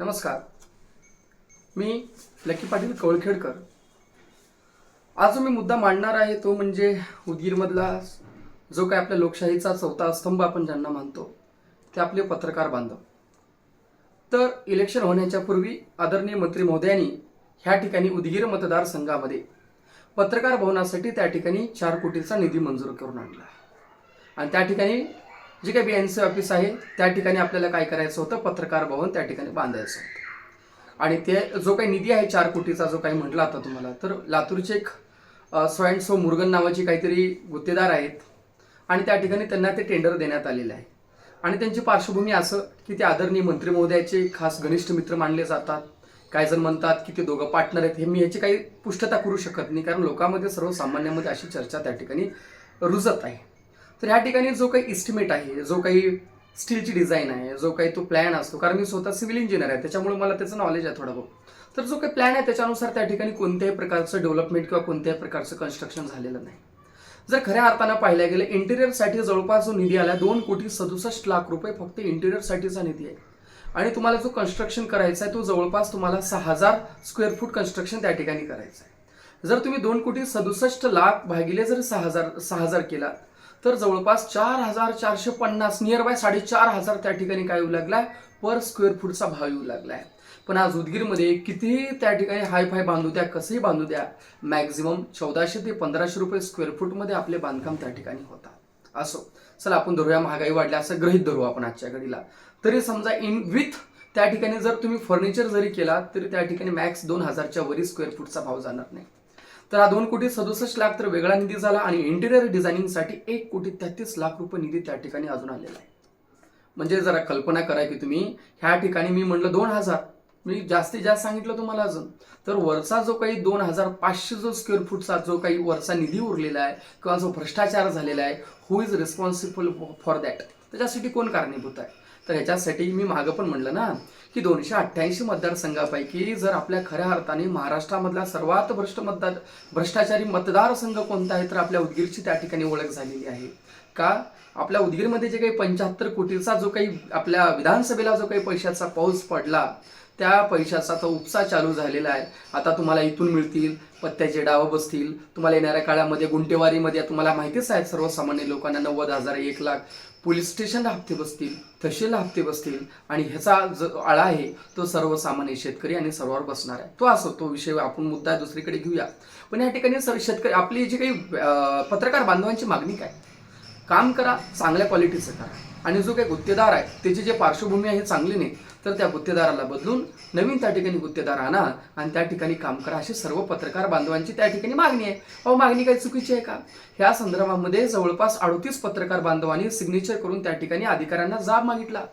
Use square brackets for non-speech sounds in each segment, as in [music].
नमस्कार. मी लकी पाटील कवळखेडकर. आज जो मी मुद्दा मांडणार आहे तो म्हणजे उदगीरमधला जो काय आपल्या लोकशाहीचा चौथा स्तंभ आपण ज्यांना मानतो ते आपले पत्रकार बांधव. तर इलेक्शन होण्याच्या पूर्वी आदरणीय मंत्री महोदयांनी ह्या ठिकाणी उदगीर मतदारसंघामध्ये पत्रकार भवनासाठी त्या ठिकाणी चार कोटीचा निधी मंजूर करून आणला. आणि त्या ठिकाणी जे काही बी ऑफिस आहे त्या ठिकाणी आपल्याला काय करायचं होतं? पत्रकार भवन त्या ठिकाणी बांधायचं होतं. आणि ते जो काही निधी आहे चार कोटीचा जो काही म्हटला आता तुम्हाला तर लातूरचे एक स्वयं सो मुरगन नावाची काहीतरी गुत्तेदार आहेत आणि त्या ठिकाणी त्यांना ते टेंडर देण्यात आलेलं आहे. आणि त्यांची पार्श्वभूमी असं की ते आदरणीय मंत्री महोदयाचे खास घनिष्ठ मित्र मानले जातात. काही जण म्हणतात की ते दोघं पार्टनर आहेत. हे मी याची काही पुष्टता करू शकत नाही कारण लोकांमध्ये सर्वसामान्यांमध्ये अशी चर्चा त्या ठिकाणी रुजत आहे. तर ह्या ठिकाणी जो काही इस्टिमेट आहे जो काही स्टीलची डिझाईन आहे जो काही तो प्लॅन असतो कारण मी स्वतः सिव्हिल इंजिनियर आहे त्याच्यामुळे मला त्याचं नॉलेज आहे थोडं बहुत तर जो काही प्लॅन आहे त्याच्यानुसार त्या ठिकाणी कोणत्याही प्रकारचं डेव्हलपमेंट किंवा कोणत्याही प्रकारचं कन्स्ट्रक्शन झालेलं नाही. जर खऱ्या अर्थानं पाहिल्या गेलं इंटिरियरसाठी जवळपास जो निधी आला दोन कोटी सदुसष्ट लाख रुपये फक्त इंटिरियरसाठीचा निधी आहे. आणि तुम्हाला जो कन्स्ट्रक्शन करायचा आहे तो जवळपास तुम्हाला सहा हजार स्क्वेअर फूट कन्स्ट्रक्शन त्या ठिकाणी करायचं आहे. जर तुम्ही दोन कोटी सदुसष्ट लाख भागिले जर सहा हजार सहा हजार केला तर जवळपास चार हजार चारशे पन्नास नियर बाय साडेचार हजार त्या ठिकाणी काय येऊ लागलाय? पर स्क्वेअर फूटचा भाव येऊ लागलाय. पण आज उदगीरमध्ये कितीही त्या ठिकाणी हाय फाय बांधू द्या कसंही बांधू द्या मॅक्झिमम चौदाशे ते पंधराशे रुपये स्क्वेअर फूटमध्ये आपले बांधकाम त्या ठिकाणी होतात. असो चला आपण धरूया महागाई वाढल्या असं गृहित धरू आपण आजच्या घडीला. तरी समजा इन विथ त्या ठिकाणी जर तुम्ही फर्निचर जरी केला तरी त्या ठिकाणी मॅक्स दोन हजारच्या वरी स्क्वेअर फूटचा भाव जाणार नाही. तर हा दोन कोटी सदुसष्ट लाख तर वेगळा निधी झाला आणि इंटिरियर डिझायनिंगसाठी एक कोटी तेहतीस लाख रुपये निधी त्या ठिकाणी अजून आलेला आहे. म्हणजे जरा कल्पना करा की तुम्ही ह्या ठिकाणी मी म्हणलं दोन हजार. मी जास्तीत जास्त सांगितलं तुम्हाला अजून. तर वरचा जो काही दोन हजार पाचशे जो स्क्वेअर फूटचा जो काही वरचा निधी उरलेला आहे किंवा जो भ्रष्टाचार झालेला आहे who is responsible for that त्याच्यासाठी कोण कारणीभूत आहे? तर ह्याच्यासाठी मी मागं पण म्हणलं ना की दोनशे अठ्ठ्याऐंशी मतदारसंघापैकी जर आपल्या खऱ्या अर्थाने महाराष्ट्रामधला सर्वात भ्रष्ट मतदार भ्रष्टाचारी मतदारसंघ कोणता आहे तर आपल्या उदगीरची त्या ठिकाणी ओळख झालेली आहे. का? आपल्या उदगीरमध्ये जे काही पंच्याहत्तर कोटीचा जो काही आपल्या विधानसभेला जो काही पैशाचा पाऊस पडला त्या पैशाचा तो उपसा चालू झालेला आहे. आता तुम्हाला इथून मिळतील पत्त्याचे डाव बसतील. तुम्हाला येणाऱ्या काळामध्ये गुंटेवारीमध्ये तुम्हाला माहितीच आहे सर्वसामान्य लोकांना नव्वद हजार एक लाख पोलीस स्टेशनला हप्ते बसतील तहसीलला हप्ते बसतील आणि ह्याचा जो आळा आहे तो सर्वसामान्य शेतकरी आणि सर्वांवर बसणार आहे. तो असो तो विषय आपण मुद्दा दुसरीकडे घेऊया. पण या ठिकाणी सर्व शेतकरी आपली जी काही पत्रकार बांधवांची मागणी काय? काम करा चांगल्या क्वालिटीचं करा. आणि जो काही गुत्तेदार आहे त्याची जे पार्श्वभूमी आहे चांगली नाही तर त्या गुत्तेदाराला बदलून नवीन त्या ठिकाणी गुत्तेदार आणा आणि त्या ठिकाणी काम करा अशी सर्व पत्रकार बांधवांची त्या ठिकाणी मागणी आहे. अहो मागणी काही चुकीची आहे का? ह्या संदर्भामध्ये जवळपास अडतीस पत्रकार बांधवांनी सिग्नेचर करून त्या ठिकाणी अधिकाऱ्यांना जाब मागितला.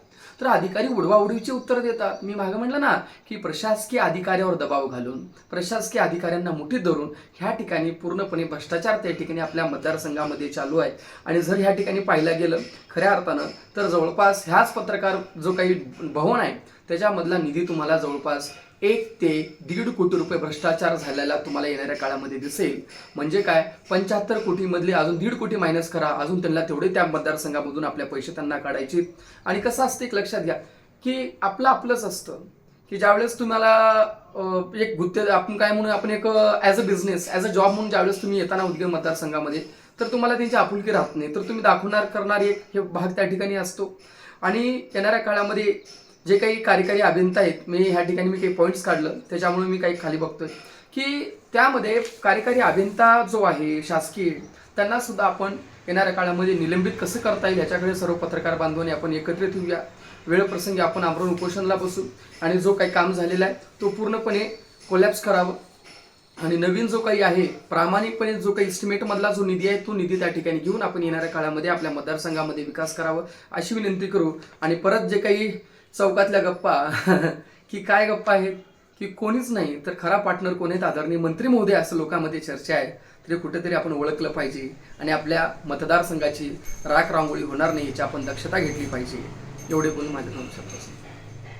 तर अधिकारी उडवाउडवीची उत्तर देतात. मी मागं म्हणलं ना की प्रशासकीय अधिकाऱ्यावर दबाव घालून प्रशासकीय अधिकाऱ्यांना मुठीत धरून ह्या ठिकाणी पूर्णपणे भ्रष्टाचार त्या ठिकाणी आपल्या मतदारसंघामध्ये चालू आहे. आणि जर ह्या ठिकाणी पाहिलं गेलं खऱ्या अर्थानं तर जवळपास ह्याच पत्रकार जो काही भवन आहे त्याच्यामधला निधी तुम्हाला जवळपास एक ते दीड कोटी रुपये भ्रष्टाचार झालेला तुम्हाला येणाऱ्या काळामध्ये दिसेल. म्हणजे काय? पंच्याहत्तर कोटीमधले अजून दीड कोटी मायनस करा. अजून त्यांना तेवढे त्या मतदारसंघामधून आपल्या पैसे त्यांना काढायचे. आणि कसं असतं एक लक्षात घ्या की आपलं आपलंच असतं. की ज्यावेळेस तुम्हाला एक गुत्ते आपण काय म्हणून आपण एक as a business as a job म्हणून ज्यावेळेस तुम्ही येताना उद्योग मतदारसंघामध्ये तर तुम्हाला त्यांची आपुलकी राहत नाही. तर तुम्ही दाखवणार करणारे एक हे भाग त्या ठिकाणी असतो. आणि येणाऱ्या काळामध्ये जे काही कार्यकारी अभियंता आहेत मी ह्या ठिकाणी मी काही पॉईंट्स काढलं त्याच्यामुळे मी काही खाली बघतोय. की त्यामध्ये कार्यकारी अभियंता जो आहे शासकीय त्यांना सुद्धा आपण येणाऱ्या काळामध्ये निलंबित कसं करता येईल याच्याकडे सर्व पत्रकार बांधवांनी आपण एकत्रित येऊया वेळप्रसंगी आपण आमरण उपोषणला बसू आणि जो काही काम झालेला आहे तो पूर्णपणे कोलॅप्स करावं. आणि नवीन जो काही आहे प्रामाणिकपणे जो काही इस्टिमेटमधला जो निधी आहे तो निधी त्या ठिकाणी घेऊन आपण येणाऱ्या काळामध्ये आपल्या मतदारसंघामध्ये विकास करावा अशी विनंती करू. आणि परत जे काही चौकातल्या गप्पा. [laughs] की काय गप्पा आहेत? की कोणीच नाही. तर खरा पार्टनर कोण आहेत? आदरणीय मंत्री महोदय असं लोकांमध्ये चर्चा आहे. तरी कुठेतरी आपण ओळखलं पाहिजे. आणि आपल्या मतदारसंघाची राख रांगोळी होणार नाही याची आपण दक्षता घेतली पाहिजे. एवढे बोलून माझ्या दोन शब्द